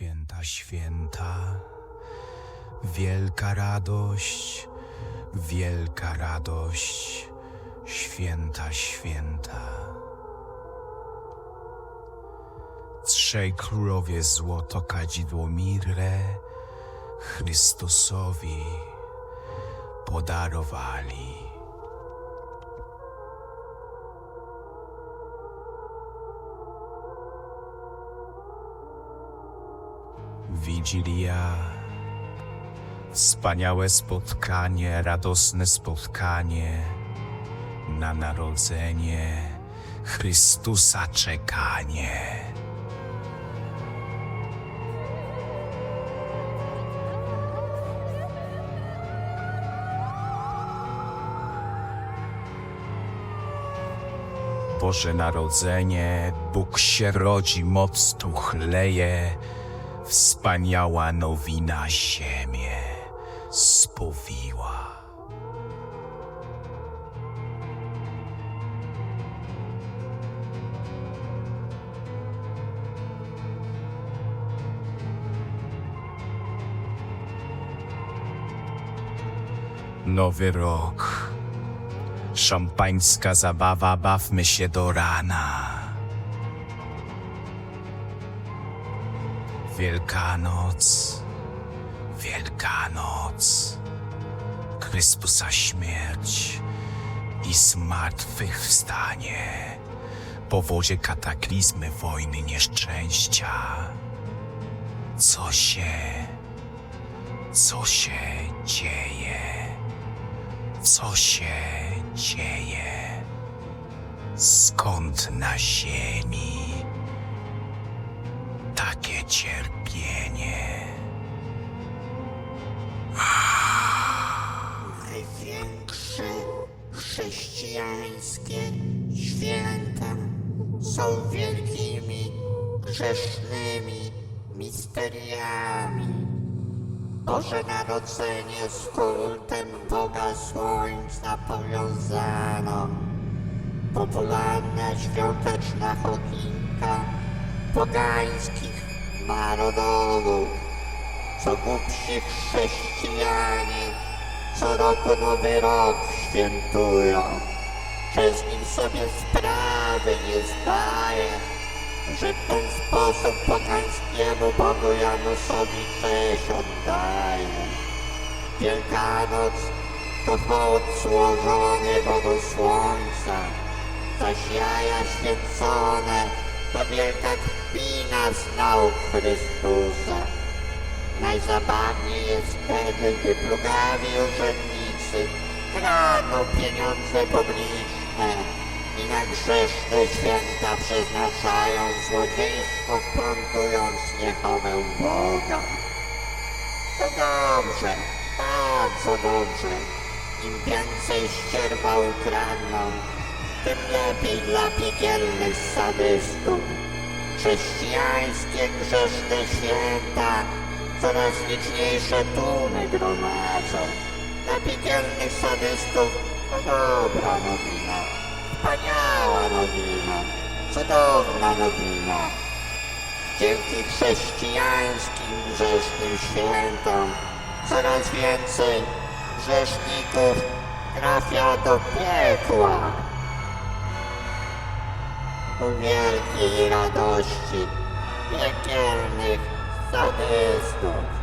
Święta, święta, wielka radość, wielka radość, święta, święta. Trzej królowie złoto kadzidło mirre Chrystusowi podarowali. Wigilia. Wspaniałe spotkanie, radosne spotkanie na narodzenie Chrystusa czekanie. Boże Narodzenie, Bóg się rodzi, moc tu chleje, wspaniała nowina ziemię spowiła. Nowy rok. Szampańska zabawa, bawmy się do rana. Wielkanoc, Wielkanoc, Chrystusa śmierć i zmartwychwstanie, powodzie kataklizmy, wojny, nieszczęścia. Co się, co się dzieje? Co się dzieje? Skąd na ziemi takie cierpienie? Chrześcijańskie święta są wielkimi grzesznymi misteriami. Boże Narodzenie z kultem Boga Słońca powiązano. Popularna świąteczna choinka pogańskich narodowów co głupsi chrześcijanie co roku nowy rok świętują. Że z nim sobie sprawy nie zdaje, że w ten sposób pogańskiemu Bogu Janusowi cześć oddaje. Wielkanoc to hołd złożony Bogu Słońca, zaś jaja święcone to wielka kpina z nauk Chrystusa. Najzabawniej jest wtedy, gdy plugawi urzędnicy kradną pieniądze publiczne i na grzeszne święta przeznaczają złodziejstwo, plątując niechomę Boga. To dobrze, bardzo dobrze. Im więcej ścierwa ukradną, tym lepiej dla piekielnych sadystów. Chrześcijańskie grzeszne święta coraz liczniejsze tłumy gromadzą. Dla piekielnych sadystów to dobra nowina, wspaniała nowina, cudowna nowina. Dzięki chrześcijańskim grzesznym świętom coraz więcej grzeszników trafia do piekła. Ku wielkiej radości piekielnych sadystów.